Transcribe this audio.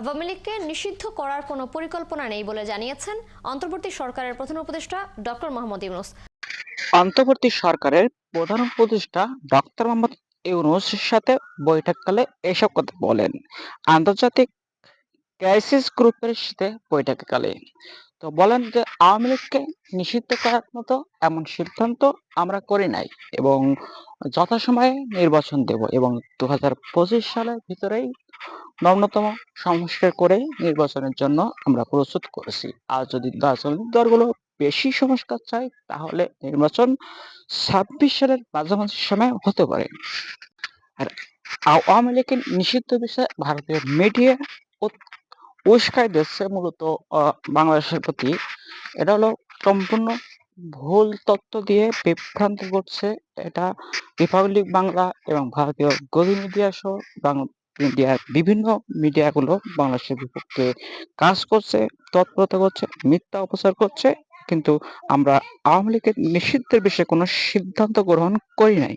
আওয়ামী লীগকে নিষিদ্ধ করার কোনো পরিকল্পনা নেই বলে জানিয়েছেন অন্তর্বর্তী সরকারের প্রধান উপদেষ্টা ডক্টর মোহাম্মদ ইউনুস। অন্তর্বর্তী সরকারের প্রধান উপদেষ্টা ডক্টর মোহাম্মদ ইউনূসের সাথে বৈঠককালে এসব কথা বলেন। আন্তর্জাতিক ক্রাইসিস গ্রুপের সাথে বৈঠককালে। তো বলেন যে আওয়ামী লীগকে নিষিদ্ধ করার মতো এমন সিদ্ধান্ত আমরা করি নাই এবং যথাসময়ে নির্বাচন দেব এবং দু হাজার পঁচিশ সালের ভিতরেই ন্যূনতম সংস্কার করে নির্বাচনের জন্য আমরা প্রস্তুত করেছি। আর যদি রাজনৈতিক দলগুলো বেশি সংস্কার চায়, তাহলে নির্বাচন ছাব্বিশ সালের মাঝামাঝি সময় হতে পারে। আর আওয়ামী লীগের নিষিদ্ধ বিষয়ে ভারতীয় মিডিয়া উস্কাই দিচ্ছে মূলত বাংলাদেশের প্রতি। এটা হলো সম্পূর্ণ ভুল তথ্য দিয়ে বিভ্রান্ত করছে এটা রিপাবলিক বাংলা এবং ভারতীয় গদি মিডিয়া সহ মিডিয়ার বিভিন্ন মিডিয়াগুলো বাংলাদেশের বিপক্ষে কাজ করছে, তৎপরতা করছে, মিথ্যা অপচার করছে, কিন্তু আমরা আওয়ামী লীগের নিষিদ্ধের বিষয়ে কোনো সিদ্ধান্ত গ্রহণ করি নাই।